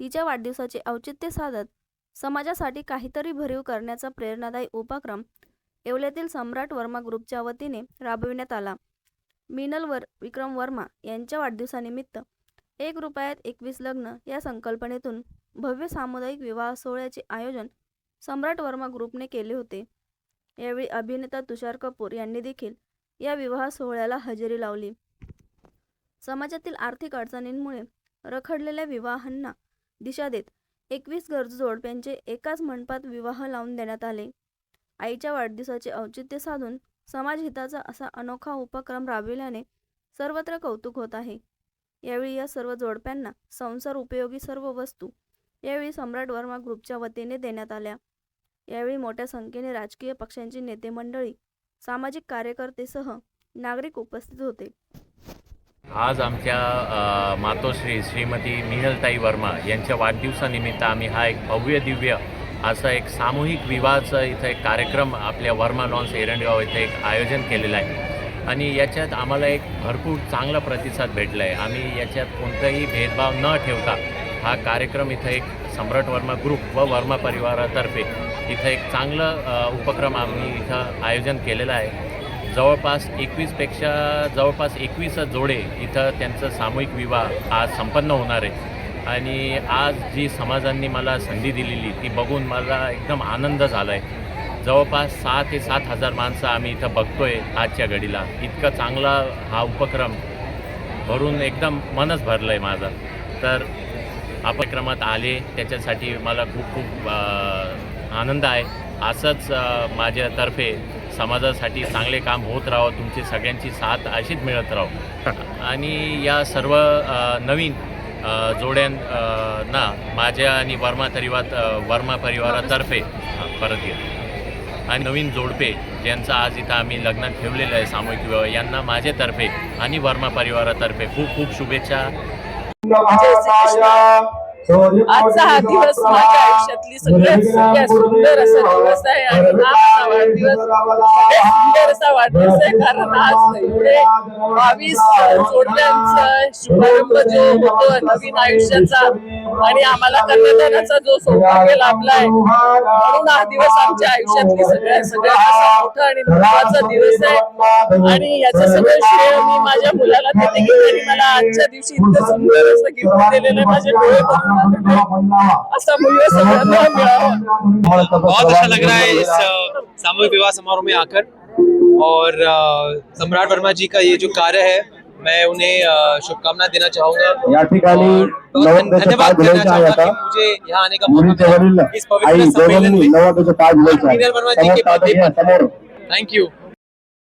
तिच्या वाढदिवसाचे औचित्य साधत समाजासाठी काहीतरी भरीव करण्याचा प्रेरणादायी उपक्रम येवल्यातील सम्राट वर्मा ग्रुपच्या वतीने राबविण्यात आला. मिनल वर विक्रम वर्मा यांच्या वाढदिवसानिमित्त एक रुपयात एकवीस लग्न या संकल्पनेतून भव्य सामुदायिक विवाह सोहळ्याचे आयोजन सम्राट वर्मा ग्रुपने केले होते. यावेळी अभिनेता तुषार कपूर यांनी देखील या विवाह सोहळ्याला हजेरी लावली. समाजातील आर्थिक अडचणींमुळे रखडलेल्या विवाहांना दिशा देत. एकवीस गरजू जोडप्यांचे एकाच मंडपात विवाह लावून देण्यात आले. आईच्या वाढदिवसाचे औचित्य साधून समाजहिताचा असा अनोखा उपक्रम राबविल्याने सर्वत्र कौतुक होत आहे. यावेळी या सर्व जोडप्यांना संसार उपयोगी सर्व वस्तू यावेळी सम्राट वर्मा ग्रुपच्या वतीने देण्यात आल्या. यावेळी मोठ्या संख्येने राजकीय पक्षांची नेते मंडळी सामाजिक कार्यकर्तेसह नागरिक उपस्थित होते. आज आमच्या मातोश्री श्रीमती मिनलताई वर्मा यांच्या वाढदिवसानिमित्त आम्ही हा एक भव्य दिव्य असा एक सामूहिक विवाहाचा इथं एक कार्यक्रम आपल्या वर्मा लॉन्स एरंडगाव इथे एक आयोजन केलेलं आहे. आणि याच्यात आम्हाला एक भरपूर चांगला प्रतिसाद भेटला आहे आम्ही याच्यात कोणताही भेदभाव न ठेवता हा कार्यक्रम इथं एक सम्राट वर्मा ग्रुप व वर्मा परिवारातर्फे इथं एक चांगलं उपक्रम आम्ही इथं आयोजन केलेलं आहे. जवळपास एकवीसपेक्षा जवळपास एकवीस जोडे इथं त्यांचं सामूहिक विवाह आज संपन्न होणार आहे. आणि आज जी समाजांनी मला संधी दिलेली ती बघून मला एकदम आनंद झाला आहे जवळपास सहा ते सात हजार माणसं आम्ही इथं बघतो आहे आजच्या घडीला. इतका चांगला हा उपक्रम भरून एकदम मनच भरलं आहे माझं. तर उपक्रमात आले त्याच्यासाठी मला खूप खूप आनंद आहे. असंच माझ्यातर्फे समाजासाठी चांगले काम होत राहावं तुमची सगळ्यांची साथ अशीच मिळत राहो आणि या सर्व नवीन जोड्यांना माझ्या आणि वर्मा परिवार वर्मा परिवारातर्फे परत घे आणि नवीन जोडपे ज्यांचं आज इथं आम्ही लग्नात ठेवलेलं आहे सामूहिक विवाह यांना माझ्यातर्फे आणि वर्मा परिवारातर्फे खूप खूप शुभेच्छा. आजचा हा दिवस माझ्या आयुष्यातली सगळ्यात सुंदर असा दिवस आहे आणि हा माझा वाढदिवस सुंदरसा वाढदिवस आहे कारण आज एवढे बावीस जोडल्यांचा शुभारंभ जो होतो नवीन आयुष्याचा. आणि आम्हाला कन्यादानाचा जो सौभाग्य लाभलाय म्हणून हा दिवस आमच्या आयुष्यातली सगळ्या सगळ्यात मोठा आणि महत्त्वाचा दिवस आहे. आणि याचं सगळं श्रेय मी माझ्या मुलाला देते की त्यांनी मला आजच्या दिवशी इतकं सुंदर असं गिफ्ट दिलेलं आहे माझे डोळे भरून असा मुलगा सगळ्यांना मिळावा. बहुत अच्छा लग रहा है इस अ, सामूहिक विवाह समारोह में आकर और अ, सम्राट वर्मा जी का ये जो कार्य है मैं उन्हें अ, शुभकामनाएं देना चाहूंगा। या ठिकाणी और बहुत नवरदेवाचा धन्यवाद ताज देना घ्यायचा आहे चाहूंगा आता कि मुझे यहाँ आने का मौका मुलीचे वडील मिला इस आई पवित्र सम्मेलन दोघांनी में। नवरदेवाचा ताज घ्यायचा आहे मीनल वर्मा जी समोर के ताज birthday घ्या, पर- समोर थैंक यू